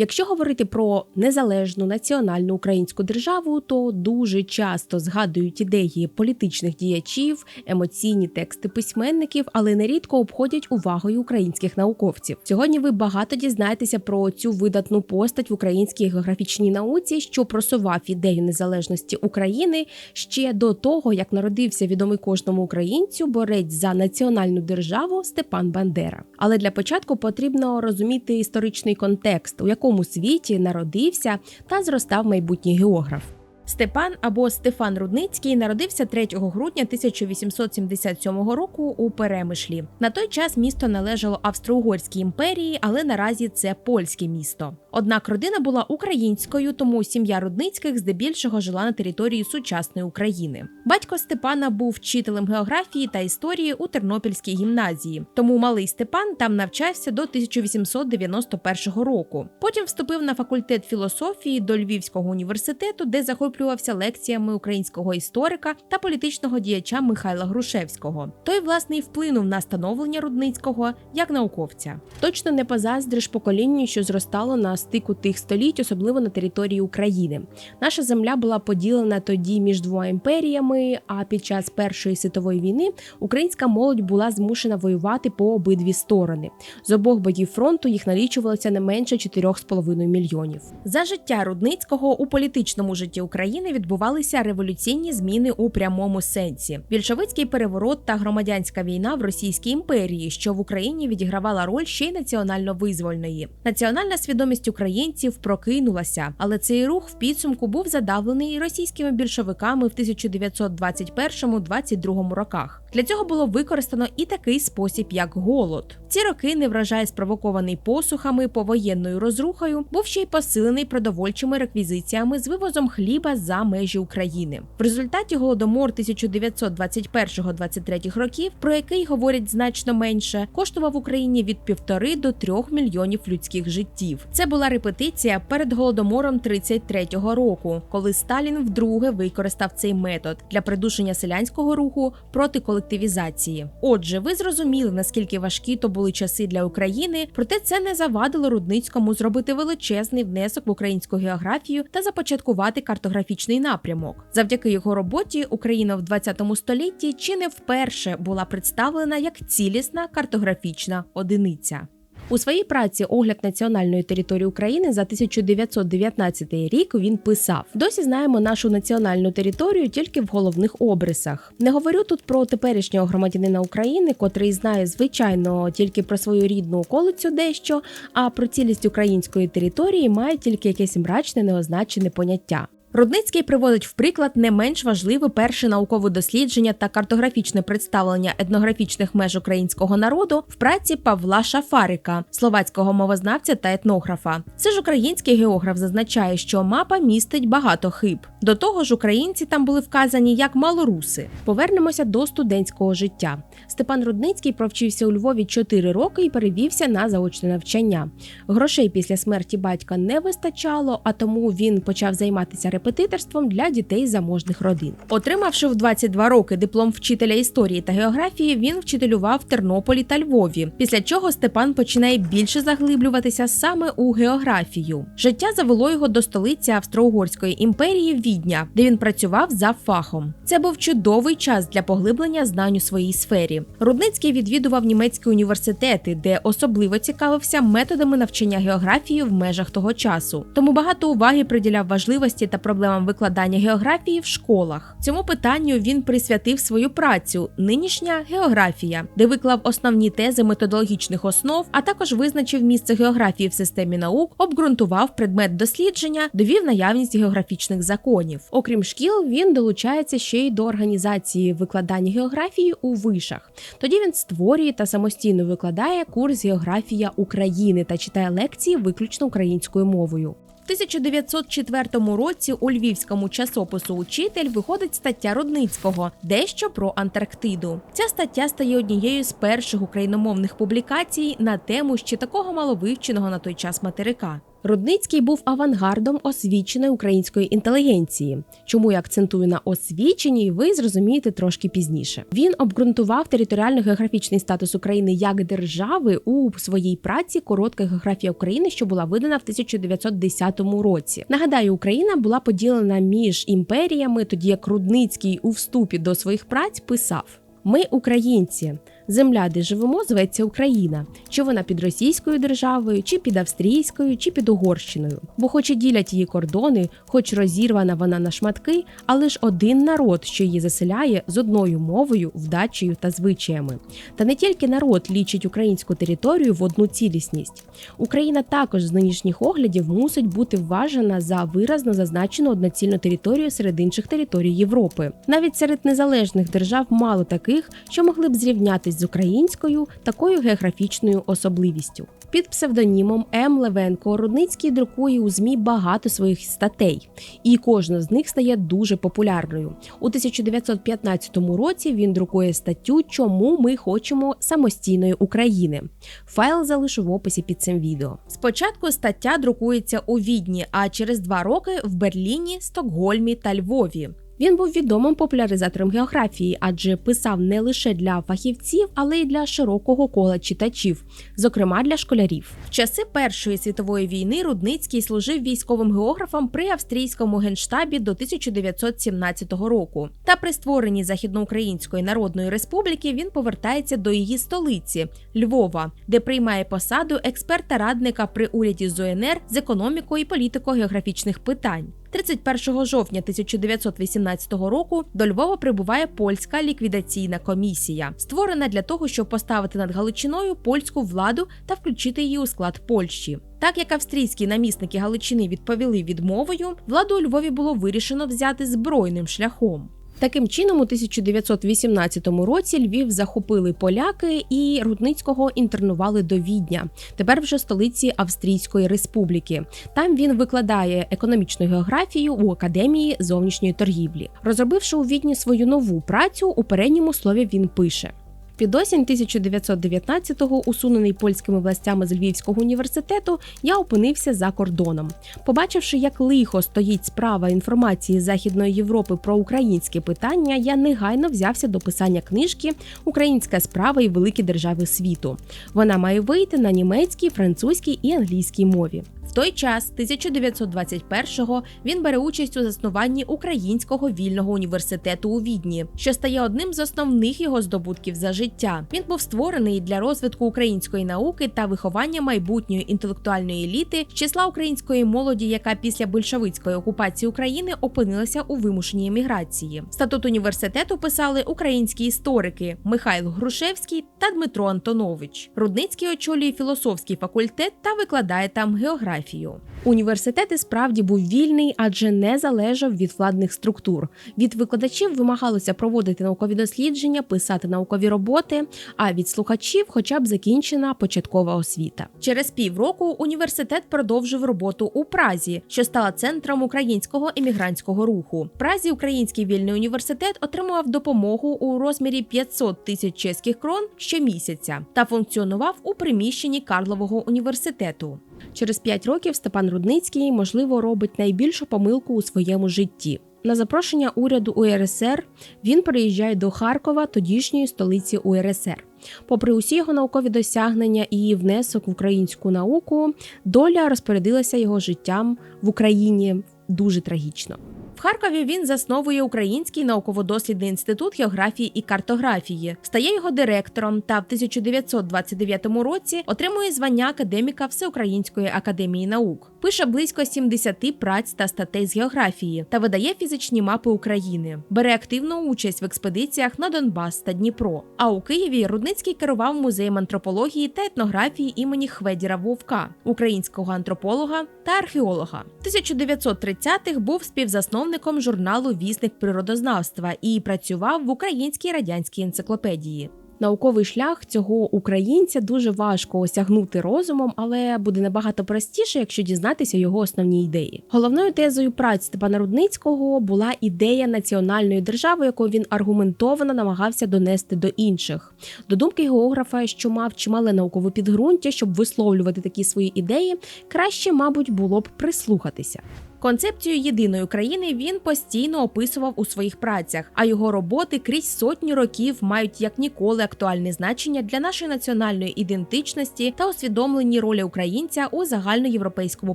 Якщо говорити про незалежну національну українську державу, то дуже часто згадують ідеї політичних діячів, емоційні тексти письменників, але нерідко обходять увагою українських науковців. Сьогодні ви багато дізнаєтеся про цю видатну постать в українській географічній науці, що просував ідею незалежності України ще до того, як народився відомий кожному українцю борець за національну державу Степан Бандера. Але для початку потрібно розуміти історичний контекст, у якому світі народився та зростав майбутній географ. Степан або Стефан Рудницький народився 3 грудня 1877 року у Перемишлі. На той час місто належало Австро-Угорській імперії, але наразі це польське місто. Однак родина була українською, тому сім'я Рудницьких здебільшого жила на території сучасної України. Батько Степана був вчителем географії та історії у Тернопільській гімназії, тому малий Степан там навчався до 1891 року. Потім вступив на факультет філософії до Львівського університету, де захоплювався лекціями українського історика та політичного діяча Михайла Грушевського. Той, власне, і вплинув на становлення Рудницького як науковця. Точно не позаздриш поколінню, що зростало на стику тих століть, особливо на території України. Наша земля була поділена тоді між двома імперіями. А під час Першої світової війни українська молодь була змушена воювати по обидві сторони. З обох боків фронту їх налічувалося не менше 4,5 мільйонів. За життя Рудницького у політичному житті України відбувалися революційні зміни у прямому сенсі: більшовицький переворот та громадянська війна в Російській імперії, що в Україні відігравала роль ще й національно-визвольної. Національна свідомість українців прокинулася, але цей рух в підсумку був задавлений російськими більшовиками в 1921-22 роках. Для цього було використано і такий спосіб, як голод. Ці роки неврожай, спровокований посухами, повоєнною розрухою, був ще й посилений продовольчими реквізиціями з вивозом хліба за межі України. В результаті голодомор 1921-23 років, про який говорять значно менше, коштував Україні від півтори до трьох мільйонів людських життів. Це була репетиція перед голодомором 33-го року, коли Сталін вдруге використав цей метод для придушення селянського руху проти колективізації. Отже, ви зрозуміли наскільки важкі то були часи для України, проте це не завадило Рудницькому зробити величезний внесок в українську географію та започаткувати картографічний напрямок. Завдяки його роботі Україна в 20 столітті чи не вперше була представлена як цілісна картографічна одиниця. У своїй праці огляд національної території України за 1919 рік він писав: досі знаємо нашу національну територію тільки в головних обрисах. Не говорю тут про теперішнього громадянина України, котрий знає звичайно тільки про свою рідну околицю дещо, а про цілість української території має тільки якесь мрачне неозначене поняття. Рудницький приводить в приклад не менш важливе перше наукове дослідження та картографічне представлення етнографічних меж українського народу в праці Павла Шафарика, словацького мовознавця та етнографа. Це ж український географ зазначає, що мапа містить багато хиб. До того ж, українці там були вказані як малоруси. Повернемося до студентського життя. Степан Рудницький провчився у Львові 4 роки і перевівся на заочне навчання. Грошей після смерті батька не вистачало, а тому він почав займатися репетиторством для дітей заможних родин. Отримавши в 22 роки диплом вчителя історії та географії, він вчителював в Тернополі та Львові. Після чого Степан починає більше заглиблюватися саме у географію. Життя завело його до столиці Австро-Угорської імперії Відня, де він працював за фахом. Це був чудовий час для поглиблення знань у своїй сфері. Рудницький відвідував німецькі університети, де особливо цікавився методами навчання географії в межах того часу. Тому багато уваги приділяв важливості та проблемам викладання географії в школах. Цьому питанню він присвятив свою працю Нинішня географія, де виклав основні тези методологічних основ, а також визначив місце географії в системі наук, обґрунтував предмет дослідження, довів наявність географічних законів. Окрім шкіл, він долучається ще й до організації викладання географії у вишах. Тоді він створює та самостійно викладає курс географія України та читає лекції виключно українською мовою. В 1904 році у львівському часопису Учитель виходить стаття Рудницького дещо про Антарктиду. Ця стаття стає однією з перших україномовних публікацій на тему ще такого маловивченого на той час материка. Рудницький був авангардом освіченої української інтелігенції. Чому я акцентую на освіченій, ви зрозумієте трошки пізніше. Він обґрунтував територіально-географічний статус України як держави у своїй праці Коротка географія України, що була видана в 1910 році. Нагадаю, Україна була поділена між імперіями, тоді як Рудницький у вступі до своїх праць писав. Ми українці. Земля, де живемо, зветься Україна, чи вона під російською державою, чи під австрійською, чи під Угорщиною. Бо, хоч і ділять її кордони, хоч розірвана вона на шматки, але ж один народ, що її заселяє з одною мовою, вдачею та звичаями. Та не тільки народ лічить українську територію в одну цілісність. Україна також з нинішніх оглядів мусить бути вважена за виразно зазначену одноцільну територію серед інших територій Європи. Навіть серед незалежних держав мало таких, що могли б зрівнятись з українською такою географічною особливістю. Під псевдонімом М. Левенко Рудницький друкує у ЗМІ багато своїх статей, і кожна з них стає дуже популярною. У 1915 році він друкує статтю Чому ми хочемо самостійної України. Файл залишу в описі під цим відео. Спочатку стаття друкується у Відні, а через два роки в Берліні, Стокгольмі та Львові. Він був відомим популяризатором географії, адже писав не лише для фахівців, але й для широкого кола читачів, зокрема для школярів. В часи Першої світової війни Рудницький служив військовим географом при австрійському генштабі до 1917 року. Та при створенні Західноукраїнської Народної Республіки він повертається до її столиці Львова, де приймає посаду експерта радника при уряді ЗОНР з економіко- і політико-географічних питань. 31 жовтня 1918 року до Львова прибуває польська ліквідаційна комісія, створена для того, щоб поставити над Галичиною польську владу та включити її у склад Польщі. Так як австрійські намісники Галичини відповіли відмовою, владу у Львові було вирішено взяти збройним шляхом. Таким чином, у 1918 році Львів захопили поляки і Рудницького інтернували до Відня, тепер вже столиці Австрійської республіки. Там він викладає економічну географію у академії зовнішньої торгівлі. Розробивши у Відні свою нову працю, у передньому слові він пише. Під осінь 1919-го, усунений польськими властями з Львівського університету, я опинився за кордоном. Побачивши, як лихо стоїть справа інформації Західної Європи про українське питання, я негайно взявся до писання книжки Українська справа і великі держави світу. Вона має вийти на німецькій, французькій і англійській мові. В той час, 1921-го, він бере участь у заснуванні Українського вільного університету у Відні, що стає одним з основних його здобутків за життя. Він був створений для розвитку української науки та виховання майбутньої інтелектуальної еліти з числа української молоді, яка після большевицької окупації України опинилася у вимушеній еміграції. Статут університету писали українські історики Михайло Грушевський та Дмитро Антонович. Рудницький очолює філософський факультет та викладає там географію географію. Університет і справді був вільний, адже не залежав від владних структур. Від викладачів вимагалося проводити наукові дослідження, писати наукові роботи, а від слухачів, хоча б закінчена початкова освіта. Через півроку університет продовжив роботу у Празі, що стала центром українського емігрантського руху. В Празі Український вільний університет отримував допомогу у розмірі 500 тисяч чеських крон щомісяця та функціонував у приміщенні Карлового університету. Через п'ять років Степан Рудницький, можливо, робить найбільшу помилку у своєму житті. На запрошення уряду УРСР він переїжджає до Харкова, тодішньої столиці УРСР. Попри усі його наукові досягнення і внесок в українську науку, доля розпорядилася його життям в Україні дуже трагічно. Харкові він засновує Український науково-дослідний інститут географії і картографії, стає його директором та в 1929 році отримує звання академіка Всеукраїнської академії наук. Пише близько 70 праць та статей з географії та видає фізичні мапи України. Бере активну участь в експедиціях на Донбас та Дніпро. А у Києві Рудницький керував музеєм антропології та етнографії імені Хведіра Вовка, українського антрополога та археолога. 1930-х був співзасновником журналу Вісник природознавства і працював в українській радянській енциклопедії. Науковий шлях цього українця дуже важко осягнути розумом, але буде набагато простіше, якщо дізнатися його основні ідеї. Головною тезою праць Степана Рудницького була ідея національної держави, яку він аргументовано намагався донести до інших. До думки географа, що мав чимале наукове підґрунтя, щоб висловлювати такі свої ідеї, краще, мабуть, було б прислухатися. Концепцію єдиної країни він постійно описував у своїх працях, а його роботи крізь сотні років мають як ніколи актуальне значення для нашої національної ідентичності та усвідомлені ролі українця у загальноєвропейському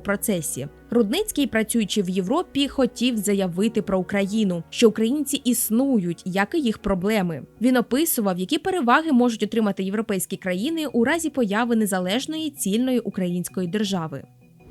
процесі. Рудницький, працюючи в Європі, хотів заявити про Україну, що українці існують, як і їх проблеми. Він описував, які переваги можуть отримати європейські країни у разі появи незалежної цільної української держави.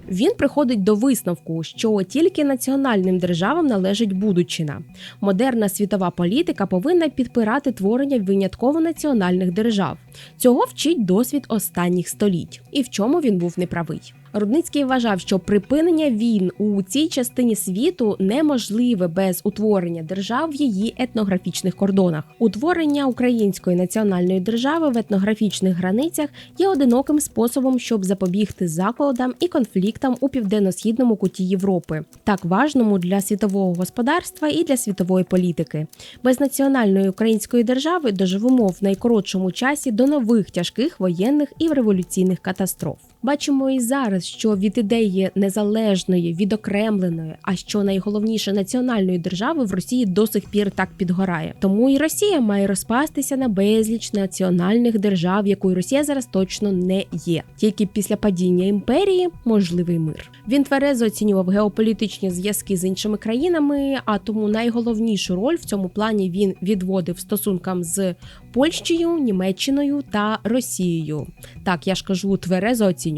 Він приходить до висновку, що тільки національним державам належить будучина. Модерна світова політика повинна підпирати творення винятково національних держав. Цього вчить досвід останніх століть, і в чому він був неправий. Рудницький вважав, що припинення війн у цій частині світу неможливе без утворення держав в її етнографічних кордонах. Утворення української національної держави в етнографічних границях є одиноким способом, щоб запобігти заколотам і конфліктам у південно-східному куті Європи, так важному для світового господарства і для світової політики. Без національної української держави доживемо в найкоротшому часі до нових тяжких воєнних і революційних катастроф. Бачимо і зараз, що від ідеї незалежної, відокремленої, а що найголовніше національної держави в Росії до сих пір так підгорає. Тому і Росія має розпастися на безліч національних держав, якою Росія зараз точно не є. Тільки після падіння імперії можливий мир. Він тверезо оцінював геополітичні зв'язки з іншими країнами, а тому найголовнішу роль в цьому плані він відводив стосункам з Польщею, Німеччиною та Росією. Так я ж кажу, тверезо оцінював.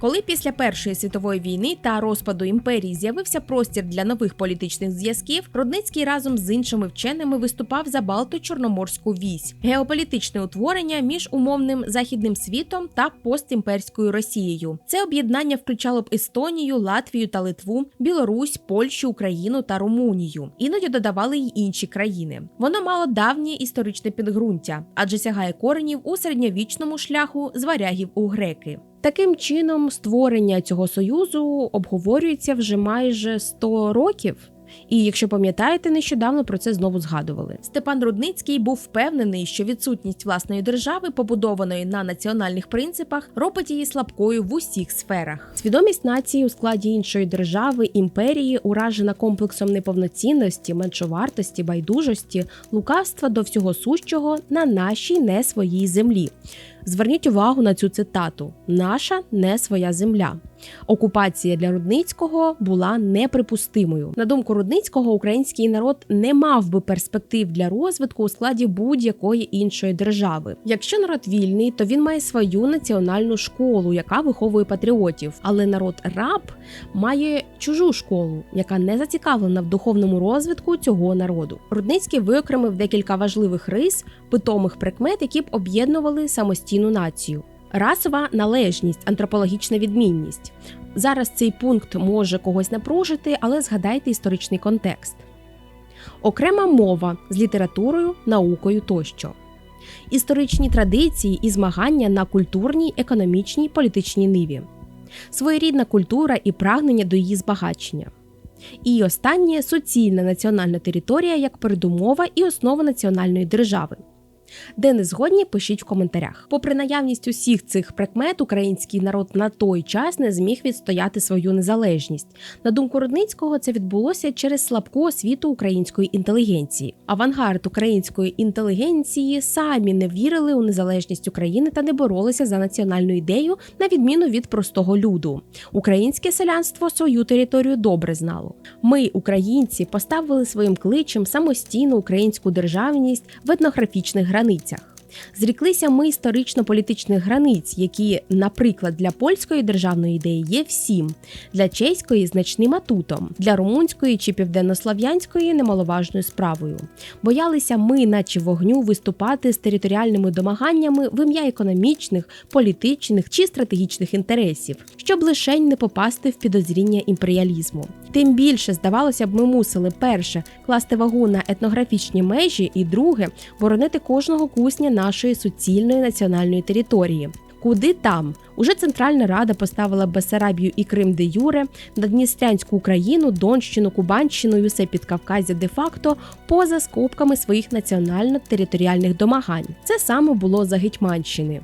Коли після Першої світової війни та розпаду імперії з'явився простір для нових політичних зв'язків, Рудницький разом з іншими вченими виступав за Балто-Чорноморську вісь, геополітичне утворення між умовним західним світом та постімперською Росією. Це об'єднання включало б Естонію, Латвію та Литву, Білорусь, Польщу, Україну та Румунію. Іноді додавали й інші країни. Воно мало давнє історичне підґрунтя, адже сягає коренів у середньовічному шляху з варягів у греки. Таким чином, створення цього союзу обговорюється вже майже 100 років. І якщо пам'ятаєте, нещодавно про це знову згадували. Степан Рудницький був впевнений, що відсутність власної держави, побудованої на національних принципах, робить її слабкою в усіх сферах. Свідомість нації у складі іншої держави, імперії, уражена комплексом неповноцінності, меншовартості, байдужості, лукавства до всього сущого на нашій не своїй землі. Зверніть увагу на цю цитату: наша не своя земля. Окупація для Рудницького була неприпустимою. На думку Рудницького, український народ не мав би перспектив для розвитку у складі будь-якої іншої держави. Якщо народ вільний, то він має свою національну школу, яка виховує патріотів. Але народ раб має чужу школу, яка не зацікавлена в духовному розвитку цього народу. Рудницький виокремив декілька важливих рис, питомих прикмет, які б об'єднували самостійну націю. Расова належність, антропологічна відмінність. Зараз цей пункт може когось напружити, але згадайте історичний контекст. Окрема мова з літературою, наукою тощо. Історичні традиції і змагання на культурній, економічній, політичній ниві, своєрідна культура і прагнення до її збагачення. І останнє суцільна національна територія як передумова і основа національної держави. Де не згодні, пишіть в коментарях. Попри наявність усіх цих прикмет, український народ на той час не зміг відстояти свою незалежність. На думку Рудницького, це відбулося через слабку освіту української інтелігенції. Авангард української інтелігенції самі не вірили у незалежність України та не боролися за національну ідею, на відміну від простого люду. Українське селянство свою територію добре знало. Ми, українці, поставили своїм кличем самостійну українську державність в етнографічних границях. Криницях. Зріклися ми історично-політичних границь, які, наприклад, для польської державної ідеї є всім, для чеської значним атутом, для румунської чи південнослав'янської немаловажною справою. Боялися ми, наче вогню, виступати з територіальними домаганнями в ім'я економічних, політичних чи стратегічних інтересів, щоб лишень не попасти в підозріння імперіалізму. Тим більше, здавалося б, ми мусили перше класти вагу на етнографічні межі, і друге боронити кожного кусня нашої суцільної національної території. Куди там? Уже Центральна Рада поставила Бесарабію і Крим де Юре, Надністрянську Україну, Донщину, Кубанщину і усе Підкавказя де-факто поза скобками своїх національно-територіальних домагань. Це саме було за Гетьманщини.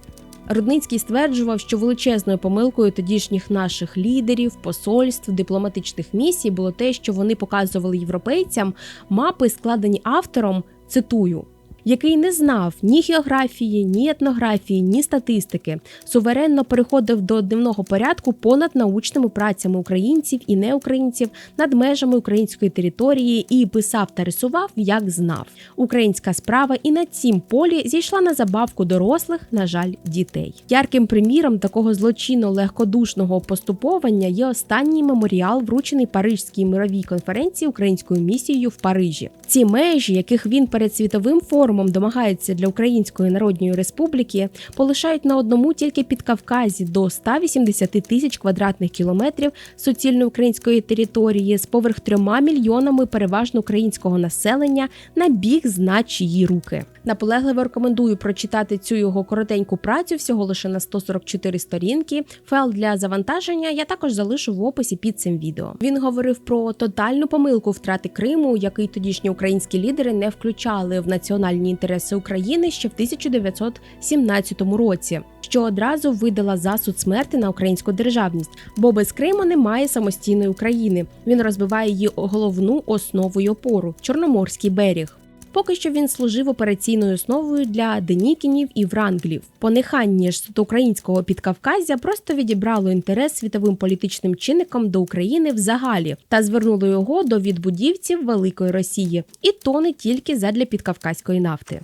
Рудницький стверджував, що величезною помилкою тодішніх наших лідерів, посольств, дипломатичних місій було те, що вони показували європейцям мапи, складені автором, цитую. Який не знав ні географії, ні етнографії, ні статистики, суверенно переходив до дневного порядку понад научними працями українців і неукраїнців над межами української території і писав та рисував, як знав. Українська справа і на цім полі зійшла на забавку дорослих, на жаль, дітей. Ярким приміром такого злочинно легкодушного поступовання є останній меморіал, вручений Парижській мировій конференції українською місією в Парижі. Ці межі, яких він перед світовим форумом домагається для Української Народної Республіки, полишають на одному тільки під Кавказі до 180 тисяч квадратних кілометрів суцільної української території з поверх трьома мільйонами переважно українського населення на біг зна чиї руки. Наполегливо рекомендую прочитати цю його коротеньку працю всього лише на 144 сторінки. Файл для завантаження я також залишу в описі під цим відео. Він говорив про тотальну помилку втрати Криму, який тодішні українські лідери не включали в національні інтереси України ще в 1917 році, що одразу видала засуд смерти на українську державність, бо без Криму немає самостійної України. Він розбиває її головну основу й опору Чорноморський берег. Поки що він служив операційною основою для Денікінів і Вранглів. Понихання ж суто українського підкавказя просто відібрало інтерес світовим політичним чинникам до України взагалі та звернуло його до відбудівців Великої Росії, і то не тільки задля підкавказької нафти.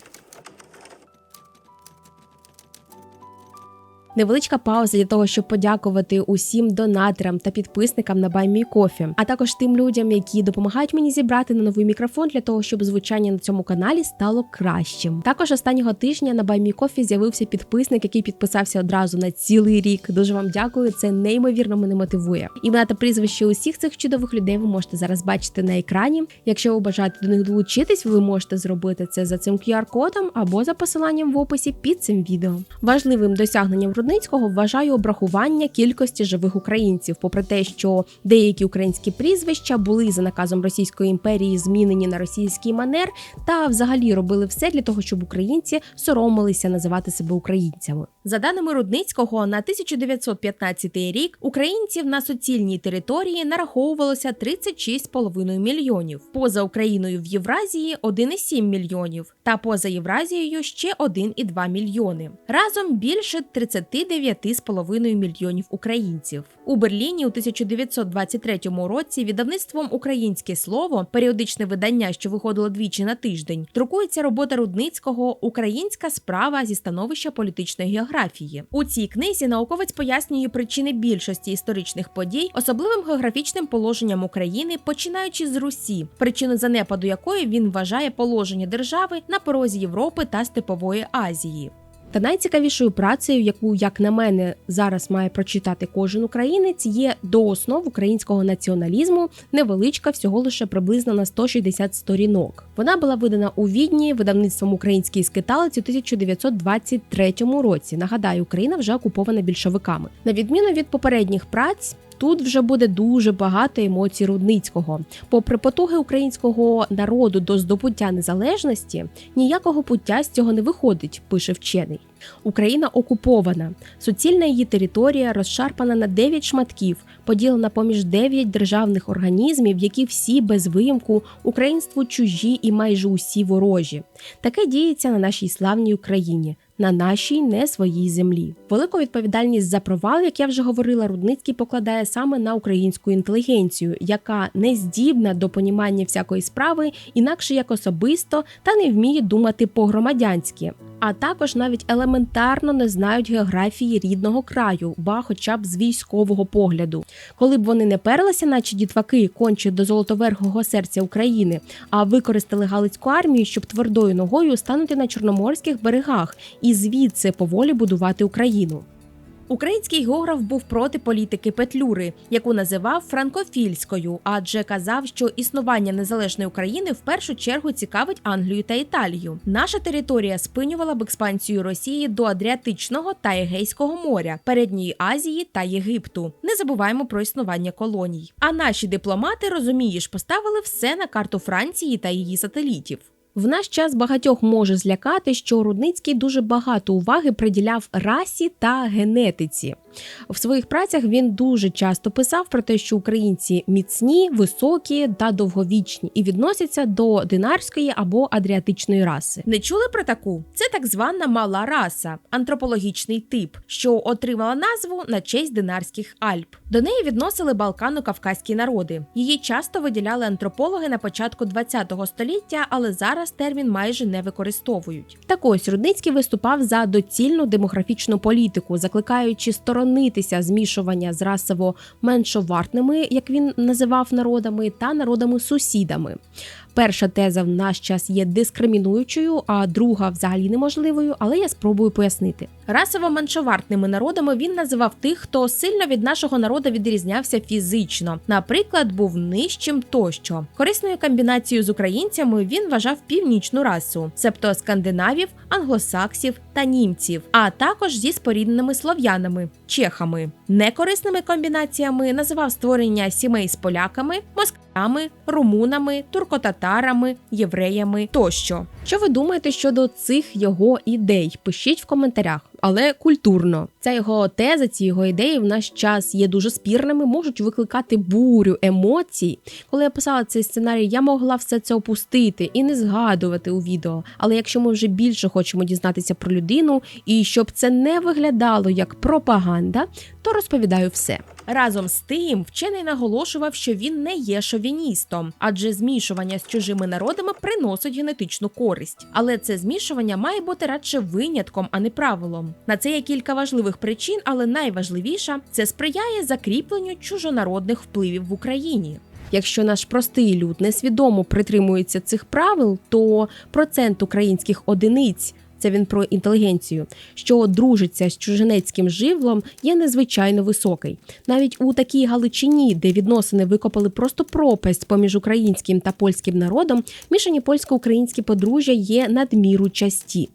Невеличка пауза для того, щоб подякувати усім донаторам та підписникам на BuyMeCoffee, а також тим людям, які допомагають мені зібрати на новий мікрофон для того, щоб звучання на цьому каналі стало кращим. Також останнього тижня на BuyMeCoffee з'явився підписник, який підписався одразу на цілий рік. Дуже вам дякую. Це неймовірно мене мотивує. Імена та прізвище усіх цих чудових людей ви можете зараз бачити на екрані. Якщо ви бажаєте до них долучитись, ви можете зробити це за цим QR-кодом або за посиланням в описі під цим відео. Важливим досягненням Рудницького вважаю обрахування кількості живих українців, попри те, що деякі українські прізвища були за наказом Російської імперії змінені на російський манер, та взагалі робили все для того, щоб українці соромилися називати себе українцями. За даними Рудницького, на 1915 рік українців на суцільній території нараховувалося 36,5 мільйонів. Поза Україною в Євразії 1,7 мільйонів, та поза Євразією ще 1,2 мільйони. Разом більше 39,5 мільйонів українців. У Берліні у 1923 році видавництвом Українське слово, періодичне видання, що виходило двічі на тиждень, друкується робота Рудницького Українська справа зі становища політичної географії. У цій книзі науковець пояснює причини більшості історичних подій, особливим географічним положенням України, починаючи з Русі, причину занепаду якої він вважає положення держави на порозі Європи та Степової Азії. Та найцікавішою працею, яку, як на мене, зараз має прочитати кожен українець, є до основ українського націоналізму, невеличка, всього лише приблизно на 160 сторінок. Вона була видана у Відні видавництвом український скиталець у 1923 році. Нагадаю, Україна вже окупована більшовиками. На відміну від попередніх праць. Тут вже буде дуже багато емоцій Рудницького. Попри потуги українського народу до здобуття незалежності, ніякого пуття з цього не виходить, пише вчений. Україна окупована, суцільна її територія розшарпана на 9 шматків, поділена поміж 9 державних організмів, які всі без виїмку українству чужі і майже усі ворожі. Таке діється на нашій славній Україні. На нашій не своїй землі велику відповідальність за провал, як я вже говорила, Рудницький покладає саме на українську інтелігенцію, яка не здібна до понімання всякої справи, інакше як особисто, та не вміє думати по-громадянськи. А також навіть елементарно не знають географії рідного краю, ба хоча б з військового погляду. Коли б вони не перлися, наче дітваки, конче до золотоверхого серця України, а використали Галицьку армію, щоб твердою ногою станути на чорноморських берегах і звідси поволі будувати Україну. Український географ був проти політики Петлюри, яку називав франкофільською, адже казав, що існування незалежної України в першу чергу цікавить Англію та Італію. Наша територія спинювала б експансію Росії до Адріатичного та Егейського моря, передньої Азії та Єгипту. Не забуваємо про існування колоній. А наші дипломати розумієш, поставили все на карту Франції та її сателітів. В наш час багатьох може злякати, що Рудницький дуже багато уваги приділяв расі та генетиці. В своїх працях він дуже часто писав про те, що українці міцні, високі та довговічні і відносяться до динарської або адріатичної раси. Не чули про таку? Це так звана мала раса, антропологічний тип, що отримала назву на честь динарських Альп. До неї відносили балкано-кавказькі народи. Її часто виділяли антропологи на початку ХХ століття, але зараз термін майже не використовують. Так ось Рудницький виступав за доцільну демографічну політику, закликаючи сторонитися змішування з расово меншовартними, як він називав народами, та народами-сусідами. Перша теза в наш час є дискримінуючою, а друга взагалі неможливою, але я спробую пояснити. Расово меншовартними народами він називав тих, хто сильно від нашого народу відрізнявся фізично, наприклад, був нижчим тощо. Корисною комбінацією з українцями він вважав північну расу, себто скандинавів, англосаксів та німців, а також зі спорідненими слов'янами, чехами. Некорисними комбінаціями називав створення сімей з поляками, москалями, румунами, туркотатарами, євреями тощо. Що ви думаєте щодо цих його ідей? Пишіть в коментарях, але культурно. Ця його теза, ці його ідеї в наш час є дуже спірними, можуть викликати бурю емоцій. Коли я писала цей сценарій, я могла все це опустити і не згадувати у відео. Але якщо ми вже більше хочемо дізнатися про людину, і щоб це не виглядало як пропаганда, то розповідаю все. Разом з тим, вчений наголошував, що він не є шовіністом, адже змішування з чужими народами приносить генетичну користь. Але це змішування має бути радше винятком, а не правилом. На це є кілька важливих причин, але найважливіша це сприяє закріпленню чужонародних впливів в Україні. Якщо наш простий люд несвідомо притримується цих правил, то процент українських одиниць. Це він про інтелігенцію, що дружиться з чужинецьким живлом, є незвичайно високий. Навіть у такій Галичині, де відносини викопали просто пропасть поміж українським та польським народом, мішані польсько-українські подружжя є надміру часті.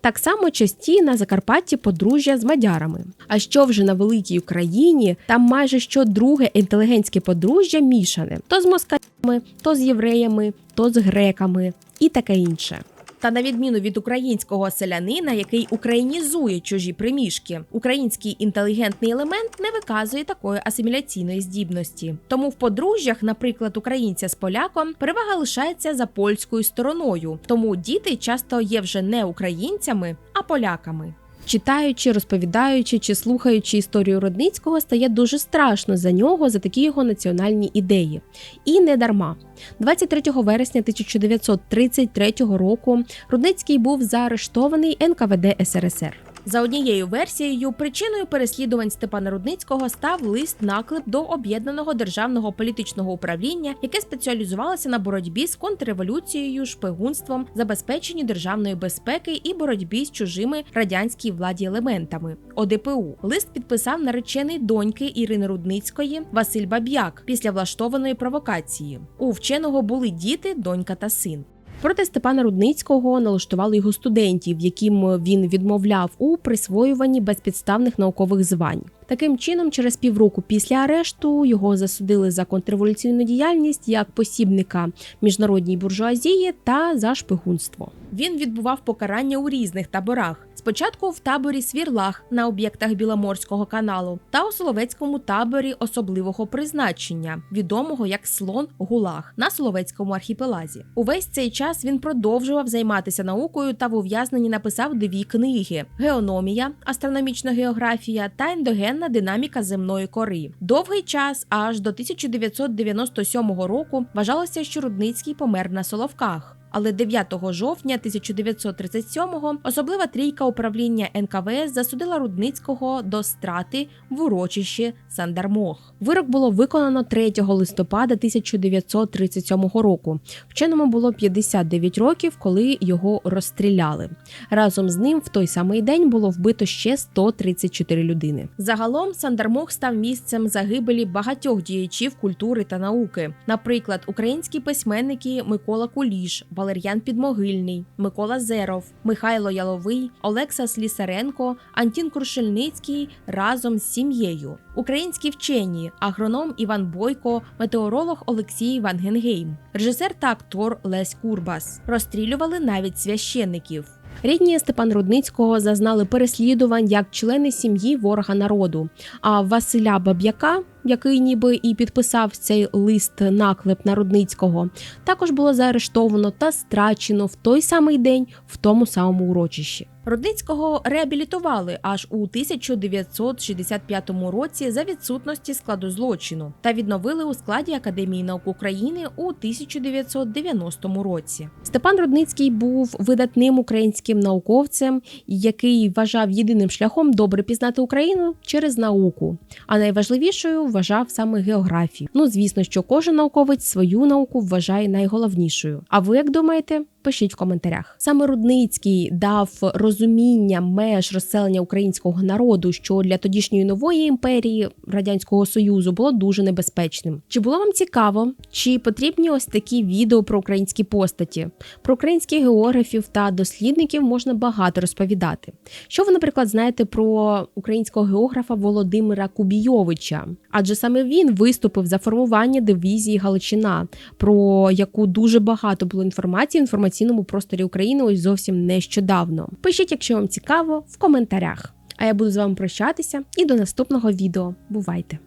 Так само часті на Закарпатті подружжя з мадярами. А що вже на великій Україні, там майже щодруге інтелігентське подружжя мішане то з москалями, то з євреями, то з греками і таке інше. Та на відміну від українського селянина, який українізує чужі приміжки, український інтелігентний елемент не виказує такої асиміляційної здібності. Тому в подружжях, наприклад, українця з поляком, перевага лишається за польською стороною. Тому діти часто є вже не українцями, а поляками. Читаючи, розповідаючи чи слухаючи історію Родницького, стає дуже страшно за нього, за такі його національні ідеї. І не дарма. 23 вересня 1933 року Рудницький був заарештований НКВД СРСР. За однією версією, причиною переслідувань Степана Рудницького став лист наклеп до об'єднаного державного політичного управління, яке спеціалізувалося на боротьбі з контрреволюцією, шпигунством, забезпеченні державної безпеки і боротьбі з чужими радянській владі елементами. ОДПУ лист підписав наречений доньки Ірини Рудницької Василь Баб'як після влаштованої провокації. У вченого були діти, донька та син. Проти Степана Рудницького налаштували його студентів, яким він відмовляв у присвоюванні безпідставних наукових звань. Таким чином, через півроку після арешту його засудили за контрреволюційну діяльність як посібника міжнародній буржуазії та за шпигунство. Він відбував покарання у різних таборах. Спочатку в таборі Свірлах на об'єктах Біломорського каналу та у Соловецькому таборі особливого призначення, відомого як слон Гулаг на Соловецькому архіпелазі. Увесь цей час він продовжував займатися наукою та в ув'язненні написав дві книги: Геономія, астрономічна географія та ендогенна динаміка земної кори. Довгий час, аж до 1997 року, вважалося, що Рудницький помер на Соловках. Але 9 жовтня 1937-го особлива трійка управління НКВС засудила Рудницького до страти в урочищі Сандармох. Вирок було виконано 3 листопада 1937 року. Вченому було 59 років, коли його розстріляли. Разом з ним в той самий день було вбито ще 134 людини. Загалом Сандармох став місцем загибелі багатьох діячів культури та науки. Наприклад, українські письменники Микола Куліш, Валер'ян Підмогильний, Микола Зеров, Михайло Яловий, Олекса Слісаренко, Антін Крушельницький разом з сім'єю. Українські вчені, агроном Іван Бойко, метеоролог Олексій Вангенгейм, режисер та актор Лесь Курбас. Розстрілювали навіть священників. Рідні Степана Рудницького зазнали переслідувань як члени сім'ї ворога народу. А Василя Баб'яка, який ніби і підписав цей лист наклеп на Рудницького, також було заарештовано та страчено в той самий день в тому самому урочищі. Рудницького реабілітували аж у 1965 році за відсутності складу злочину та відновили у складі Академії наук України у 1990 році. Степан Рудницький був видатним українським науковцем, який вважав єдиним шляхом добре пізнати Україну через науку, а найважливішою вважав саме географію. Ну звісно, що кожен науковець свою науку вважає найголовнішою. А ви як думаєте? Пишіть в коментарях. Саме Рудницький дав розуміння меж розселення українського народу, що для тодішньої нової імперії радянського союзу було дуже небезпечним. Чи було вам цікаво, чи потрібні ось такі відео про українські постаті? Про українських географів та дослідників можна багато розповідати. Що ви, наприклад, знаєте про українського географа Володимира Кубійовича? Адже саме він виступив за формування дивізії Галичина, про яку дуже багато було інформації в інформаційному просторі України ось зовсім нещодавно. Пишіть, якщо вам цікаво, в коментарях. А я буду з вами прощатися і до наступного відео. Бувайте!